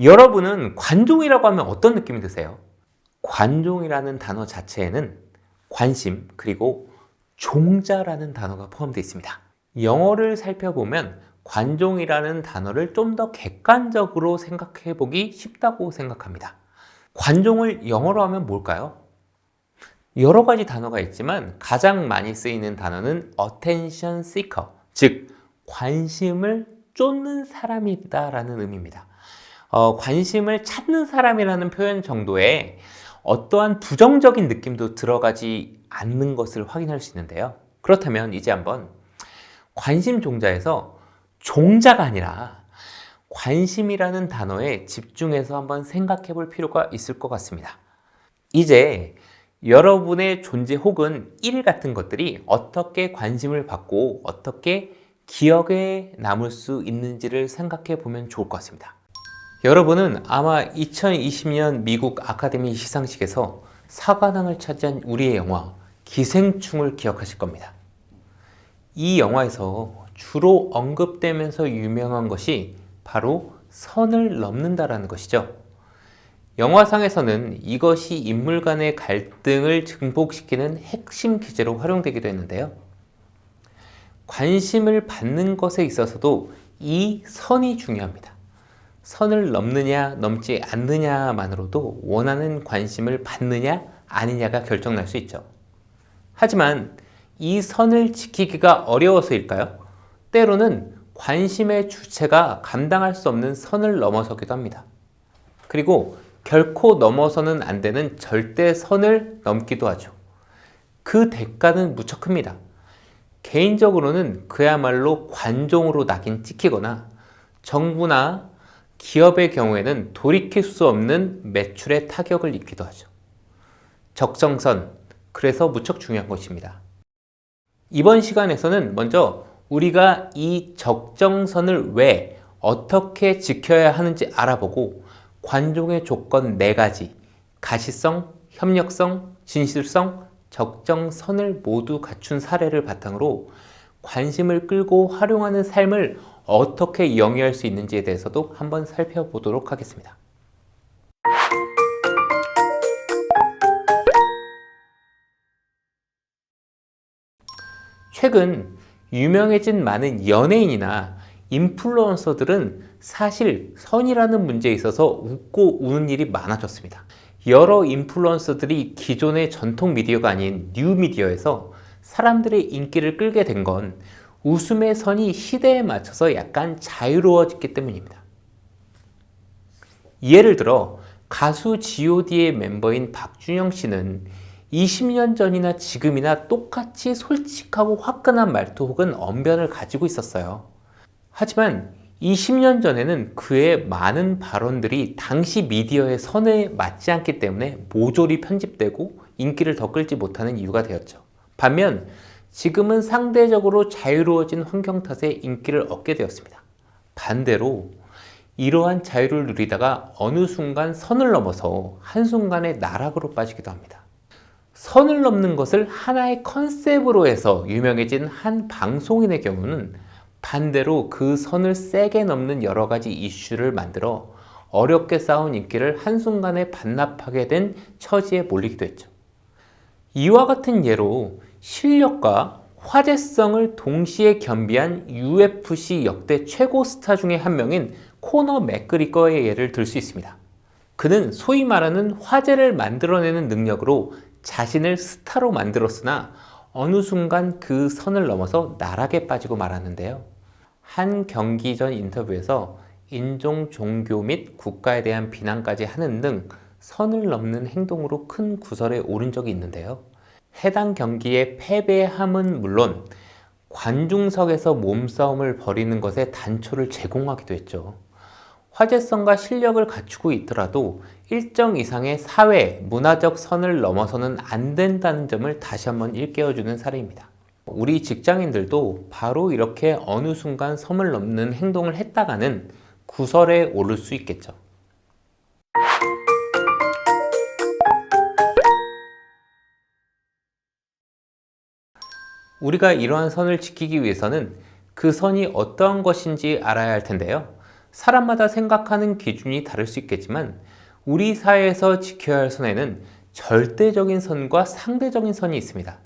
여러분은 관종이라고 하면 어떤 느낌이 드세요? 관종이라는 단어 자체에는 관심 그리고 종자라는 단어가 포함되어 있습니다. 영어를 살펴보면 관종이라는 단어를 좀 더 객관적으로 생각해 보기 쉽다고 생각합니다. 관종을 영어로 하면 뭘까요? 여러 가지 단어가 있지만 가장 많이 쓰이는 단어는 attention seeker, 즉 관심을 쫓는 사람이다라는 의미입니다. 어, 관심을 찾는 사람이라는 표현 정도에 어떠한 부정적인 느낌도 들어가지 않는 것을 확인할 수 있는데요. 그렇다면 이제 한번 관심 종자에서 종자가 아니라 관심이라는 단어에 집중해서 한번 생각해 볼 필요가 있을 것 같습니다. 이제 여러분의 존재 혹은 일 같은 것들이 어떻게 관심을 받고 어떻게 기억에 남을 수 있는지를 생각해 보면 좋을 것 같습니다. 여러분은 아마 2020년 미국 아카데미 시상식에서 사관왕을 차지한 우리의 영화 기생충을 기억하실 겁니다. 이 영화에서 주로 언급되면서 유명한 것이 바로 선을 넘는다라는 것이죠. 영화상에서는 이것이 인물 간의 갈등을 증폭시키는 핵심 기제로 활용되기도 했는데요. 관심을 받는 것에 있어서도 이 선이 중요합니다. 선을 넘느냐 넘지 않느냐만으로도 원하는 관심을 받느냐 아니냐가 결정날 수 있죠. 하지만 이 선을 지키기가 어려워서일까요? 때로는 관심의 주체가 감당할 수 없는 선을 넘어서기도 합니다. 그리고 결코 넘어서는 안 되는 절대 선을 넘기도 하죠. 그 대가는 무척 큽니다. 개인적으로는 그야말로 관종으로 낙인 찍히거나 정부나 기업의 경우에는 돌이킬 수 없는 매출에 타격을 입기도 하죠. 적정선, 그래서 무척 중요한 것입니다. 이번 시간에서는 먼저 우리가 이 적정선을 왜 어떻게 지켜야 하는지 알아보고 관종의 조건 네 가지, 가시성, 협력성, 진실성, 적정선을 모두 갖춘 사례를 바탕으로 관심을 끌고 활용하는 삶을 어떻게 영위할 수 있는지에 대해서도 한번 살펴보도록 하겠습니다. 최근 유명해진 많은 연예인이나 인플루언서들은 사실 선이라는 문제에 있어서 웃고 우는 일이 많아졌습니다. 여러 인플루언서들이 기존의 전통 미디어가 아닌 뉴 미디어에서 사람들의 인기를 끌게 된 건 웃음의 선이 시대에 맞춰서 약간 자유로워졌기 때문입니다. 예를 들어 가수 G.O.D의 멤버인 박준영 씨는 20년 전이나 지금이나 똑같이 솔직하고 화끈한 말투 혹은 언변을 가지고 있었어요. 하지만 20년 전에는 그의 많은 발언들이 당시 미디어의 선에 맞지 않기 때문에 모조리 편집되고 인기를 더 끌지 못하는 이유가 되었죠. 반면 지금은 상대적으로 자유로워진 환경 탓에 인기를 얻게 되었습니다. 반대로 이러한 자유를 누리다가 어느 순간 선을 넘어서 한순간에 나락으로 빠지기도 합니다. 선을 넘는 것을 하나의 컨셉으로 해서 유명해진 한 방송인의 경우는 반대로 그 선을 세게 넘는 여러 가지 이슈를 만들어 어렵게 쌓은 인기를 한순간에 반납하게 된 처지에 몰리기도 했죠. 이와 같은 예로 실력과 화제성을 동시에 겸비한 UFC 역대 최고 스타 중에 한 명인 코너 맥그리거의 예를 들 수 있습니다. 그는 소위 말하는 화제를 만들어내는 능력으로 자신을 스타로 만들었으나 어느 순간 그 선을 넘어서 나락에 빠지고 말았는데요. 한 경기 전 인터뷰에서 인종, 종교 및 국가에 대한 비난까지 하는 등 선을 넘는 행동으로 큰 구설에 오른 적이 있는데요. 해당 경기에 패배함은 물론 관중석에서 몸싸움을 벌이는 것에 단초를 제공하기도 했죠. 화제성과 실력을 갖추고 있더라도 일정 이상의 사회, 문화적 선을 넘어서는 안 된다는 점을 다시 한번 일깨워주는 사례입니다. 우리 직장인들도 바로 이렇게 어느 순간 섬을 넘는 행동을 했다가는 구설에 오를 수 있겠죠. 우리가 이러한 선을 지키기 위해서는 그 선이 어떠한 것인지 알아야 할 텐데요. 사람마다 생각하는 기준이 다를 수 있겠지만 우리 사회에서 지켜야 할 선에는 절대적인 선과 상대적인 선이 있습니다.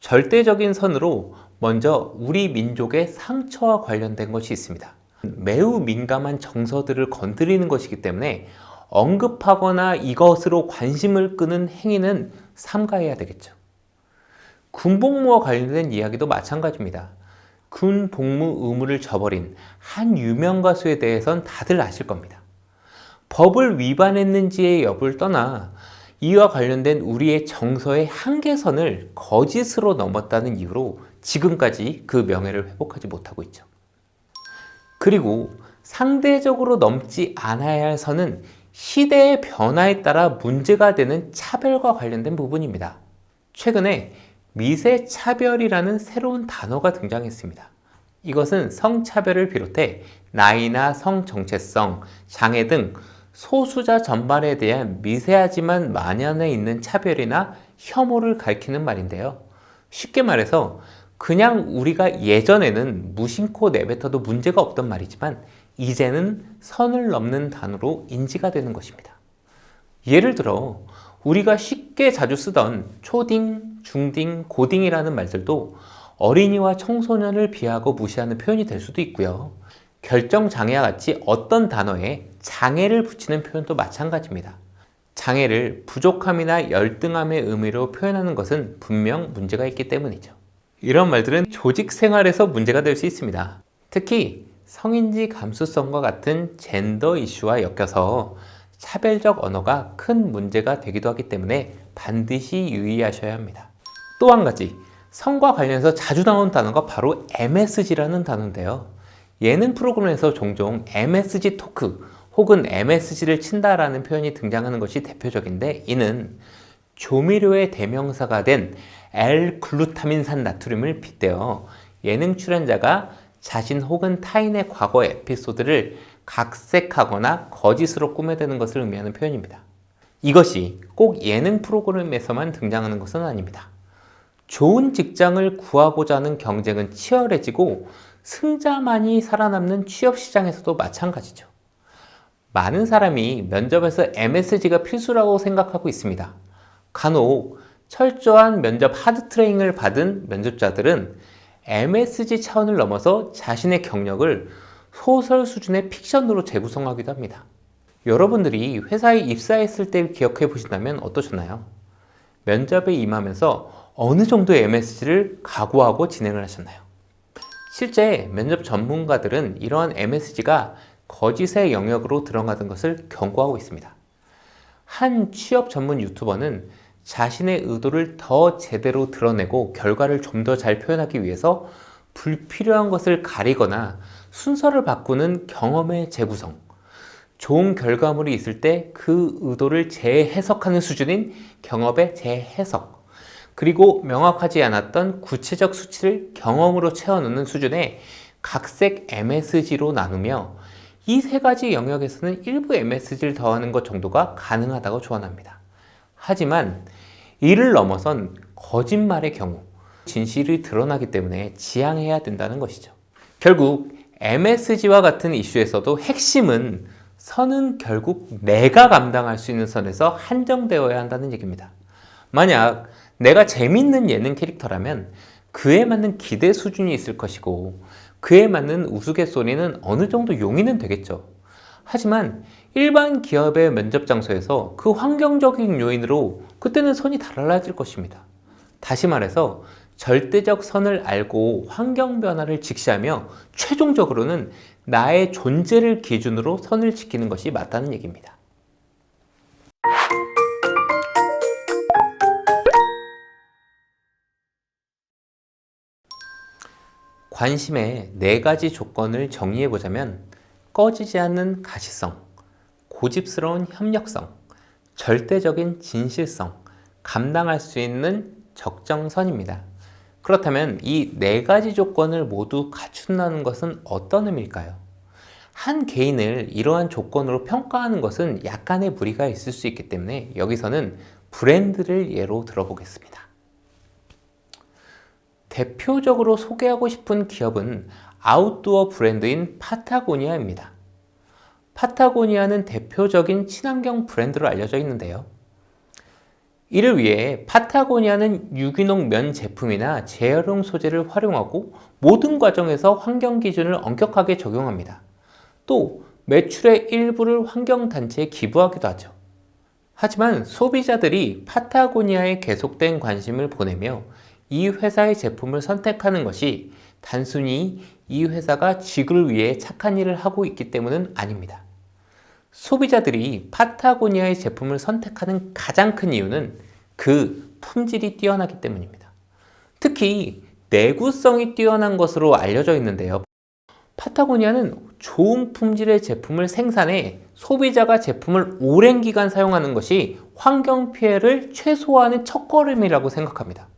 절대적인 선으로 먼저 우리 민족의 상처와 관련된 것이 있습니다. 매우 민감한 정서들을 건드리는 것이기 때문에 언급하거나 이것으로 관심을 끄는 행위는 삼가해야 되겠죠. 군복무와 관련된 이야기도 마찬가지입니다. 군 복무 의무를 저버린 한 유명 가수에 대해선 다들 아실 겁니다. 법을 위반했는지의 여부를 떠나 이와 관련된 우리의 정서의 한계선을 거짓으로 넘었다는 이유로 지금까지 그 명예를 회복하지 못하고 있죠. 그리고 상대적으로 넘지 않아야 할 선은 시대의 변화에 따라 문제가 되는 차별과 관련된 부분입니다. 최근에 미세 차별이라는 새로운 단어가 등장했습니다. 이것은 성차별을 비롯해 나이나 성 정체성, 장애 등 소수자 전반에 대한 미세하지만 만연해 있는 차별이나 혐오를 가리키는 말인데요. 쉽게 말해서 그냥 우리가 예전에는 무심코 내뱉어도 문제가 없던 말이지만 이제는 선을 넘는 단어로 인지가 되는 것입니다. 예를 들어 우리가 쉽게 자주 쓰던 초딩, 중딩, 고딩이라는 말들도 어린이와 청소년을 비하고 무시하는 표현이 될 수도 있고요. 결정장애와 같이 어떤 단어에 장애를 붙이는 표현도 마찬가지입니다. 장애를 부족함이나 열등함의 의미로 표현하는 것은 분명 문제가 있기 때문이죠. 이런 말들은 조직 생활에서 문제가 될 수 있습니다. 특히 성인지 감수성과 같은 젠더 이슈와 엮여서 차별적 언어가 큰 문제가 되기도 하기 때문에 반드시 유의하셔야 합니다. 또 한 가지, 성과 관련해서 자주 나오는 단어가 바로 MSG라는 단어인데요. 예능 프로그램에서 종종 MSG 토크 혹은 MSG를 친다라는 표현이 등장하는 것이 대표적인데 이는 조미료의 대명사가 된 L글루타민산 나트륨을 빗대어 예능 출연자가 자신 혹은 타인의 과거 에피소드를 각색하거나 거짓으로 꾸며대는 것을 의미하는 표현입니다. 이것이 꼭 예능 프로그램에서만 등장하는 것은 아닙니다. 좋은 직장을 구하고자 하는 경쟁은 치열해지고 승자만이 살아남는 취업 시장에서도 마찬가지죠. 많은 사람이 면접에서 MSG가 필수라고 생각하고 있습니다. 간혹 철저한 면접 하드 트레이닝을 받은 면접자들은 MSG 차원을 넘어서 자신의 경력을 소설 수준의 픽션으로 재구성하기도 합니다. 여러분들이 회사에 입사했을 때 기억해 보신다면 어떠셨나요? 면접에 임하면서 어느 정도의 MSG를 각오하고 진행을 하셨나요? 실제 면접 전문가들은 이러한 MSG가 거짓의 영역으로 들어가는 것을 경고하고 있습니다. 한 취업 전문 유튜버는 자신의 의도를 더 제대로 드러내고 결과를 좀 더 잘 표현하기 위해서 불필요한 것을 가리거나 순서를 바꾸는 경험의 재구성, 좋은 결과물이 있을 때 그 의도를 재해석하는 수준인 경험의 재해석, 그리고 명확하지 않았던 구체적 수치를 경험으로 채워넣는 수준의 각색 MSG로 나누며 이 세 가지 영역에서는 일부 MSG를 더하는 것 정도가 가능하다고 조언합니다. 하지만 이를 넘어선 거짓말의 경우 진실이 드러나기 때문에 지양해야 된다는 것이죠. 결국 MSG와 같은 이슈에서도 핵심은 선은 결국 내가 감당할 수 있는 선에서 한정되어야 한다는 얘기입니다. 만약 내가 재밌는 예능 캐릭터라면 그에 맞는 기대 수준이 있을 것이고 그에 맞는 우스갯소리는 어느 정도 용인은 되겠죠. 하지만 일반 기업의 면접 장소에서 그 환경적인 요인으로 그때는 선이 달라질 것입니다. 다시 말해서 절대적 선을 알고 환경 변화를 직시하며 최종적으로는 나의 존재를 기준으로 선을 지키는 것이 맞다는 얘기입니다. 관심의 네 가지 조건을 정리해 보자면 꺼지지 않는 가시성, 고집스러운 협력성, 절대적인 진실성, 감당할 수 있는 적정선입니다. 그렇다면 이 네 가지 조건을 모두 갖춘다는 것은 어떤 의미일까요? 한 개인을 이러한 조건으로 평가하는 것은 약간의 무리가 있을 수 있기 때문에 여기서는 브랜드를 예로 들어보겠습니다. 대표적으로 소개하고 싶은 기업은 아웃도어 브랜드인 파타고니아입니다. 파타고니아는 대표적인 친환경 브랜드로 알려져 있는데요. 이를 위해 파타고니아는 유기농 면 제품이나 재활용 소재를 활용하고 모든 과정에서 환경 기준을 엄격하게 적용합니다. 또 매출의 일부를 환경단체에 기부하기도 하죠. 하지만 소비자들이 파타고니아에 계속된 관심을 보내며 이 회사의 제품을 선택하는 것이 단순히 이 회사가 지구를 위해 착한 일을 하고 있기 때문은 아닙니다. 소비자들이 파타고니아의 제품을 선택하는 가장 큰 이유는 그 품질이 뛰어나기 때문입니다. 특히 내구성이 뛰어난 것으로 알려져 있는데요. 파타고니아는 좋은 품질의 제품을 생산해 소비자가 제품을 오랜 기간 사용하는 것이 환경 피해를 최소화하는 첫걸음이라고 생각합니다.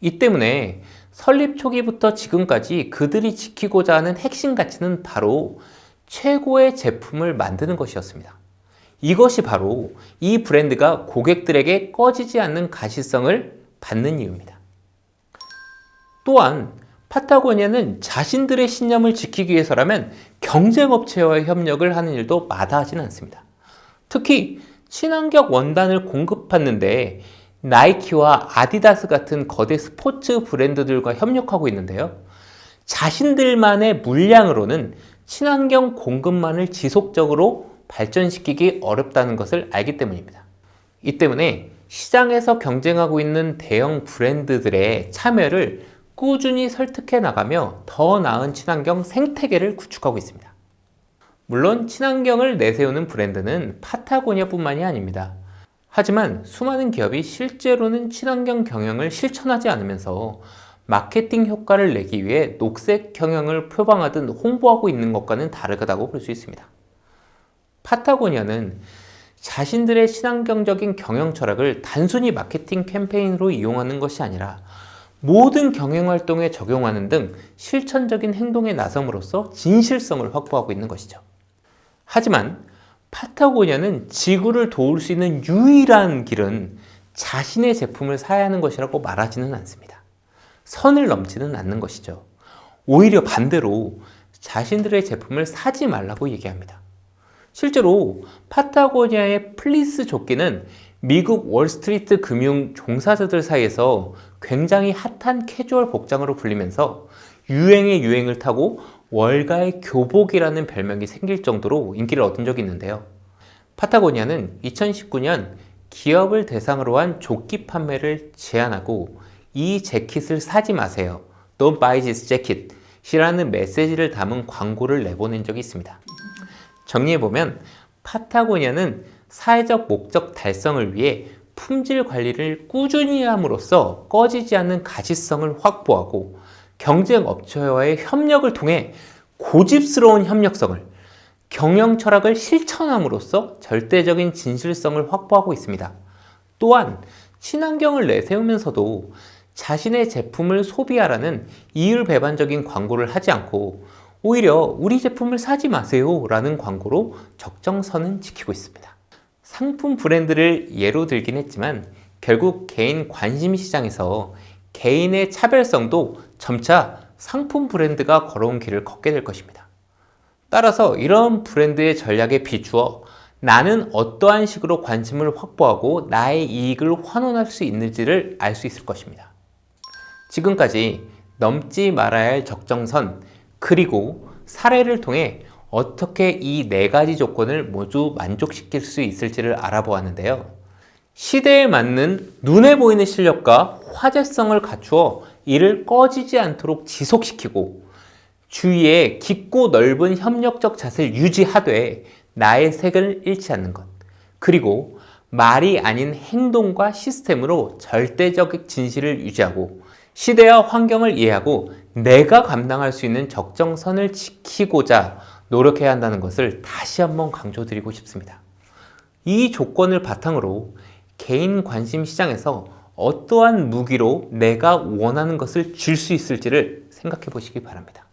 이 때문에 설립 초기부터 지금까지 그들이 지키고자 하는 핵심 가치는 바로 최고의 제품을 만드는 것이었습니다. 이것이 바로 이 브랜드가 고객들에게 꺼지지 않는 가시성을 받는 이유입니다. 또한 파타고니아는 자신들의 신념을 지키기 위해서라면 경쟁업체와의 협력을 하는 일도 마다하지는 않습니다. 특히 친환경 원단을 공급하는데 나이키와 아디다스 같은 거대 스포츠 브랜드들과 협력하고 있는데요. 자신들만의 물량으로는 친환경 공급만을 지속적으로 발전시키기 어렵다는 것을 알기 때문입니다. 이 때문에 시장에서 경쟁하고 있는 대형 브랜드들의 참여를 꾸준히 설득해 나가며 더 나은 친환경 생태계를 구축하고 있습니다. 물론 친환경을 내세우는 브랜드는 파타고니아뿐만이 아닙니다. 하지만 수많은 기업이 실제로는 친환경 경영을 실천하지 않으면서 마케팅 효과를 내기 위해 녹색 경영을 표방하든 홍보하고 있는 것과는 다르다고 볼 수 있습니다. 파타고니아는 자신들의 친환경적인 경영 철학을 단순히 마케팅 캠페인으로 이용하는 것이 아니라 모든 경영 활동에 적용하는 등 실천적인 행동에 나섬으로써 진실성을 확보하고 있는 것이죠. 하지만 파타고니아는 지구를 도울 수 있는 유일한 길은 자신의 제품을 사야 하는 것이라고 말하지는 않습니다. 선을 넘지는 않는 것이죠. 오히려 반대로 자신들의 제품을 사지 말라고 얘기합니다. 실제로 파타고니아의 플리스 조끼는 미국 월스트리트 금융 종사자들 사이에서 굉장히 핫한 캐주얼 복장으로 불리면서 유행의 유행을 타고 월가의 교복이라는 별명이 생길 정도로 인기를 얻은 적이 있는데요. 파타고니아는 2019년 기업을 대상으로 한 조끼 판매를 제한하고 이 재킷을 사지 마세요. Don't buy this jacket. 이라는 메시지를 담은 광고를 내보낸 적이 있습니다. 정리해보면 파타고니아는 사회적 목적 달성을 위해 품질 관리를 꾸준히 함으로써 꺼지지 않는 가시성을 확보하고 경쟁 업체와의 협력을 통해 고집스러운 협력성을 경영 철학을 실천함으로써 절대적인 진실성을 확보하고 있습니다. 또한 친환경을 내세우면서도 자신의 제품을 소비하라는 이율배반적인 광고를 하지 않고 오히려 우리 제품을 사지 마세요 라는 광고로 적정선은 지키고 있습니다. 상품 브랜드를 예로 들긴 했지만 결국 개인 관심 시장에서 개인의 차별성도 점차 상품 브랜드가 걸어온 길을 걷게 될 것입니다. 따라서 이런 브랜드의 전략에 비추어 나는 어떠한 식으로 관심을 확보하고 나의 이익을 환원할 수 있는지를 알 수 있을 것입니다. 지금까지 넘지 말아야 할 적정선, 그리고 사례를 통해 어떻게 이 네 가지 조건을 모두 만족시킬 수 있을지를 알아보았는데요. 시대에 맞는 눈에 보이는 실력과 화제성을 갖추어 이를 꺼지지 않도록 지속시키고 주위에 깊고 넓은 협력적 자세를 유지하되 나의 색을 잃지 않는 것. 그리고 말이 아닌 행동과 시스템으로 절대적 진실을 유지하고 시대와 환경을 이해하고 내가 감당할 수 있는 적정선을 지키고자 노력해야 한다는 것을 다시 한번 강조드리고 싶습니다. 이 조건을 바탕으로 개인 관심 시장에서 어떠한 무기로 내가 원하는 것을 줄 수 있을지를 생각해 보시기 바랍니다.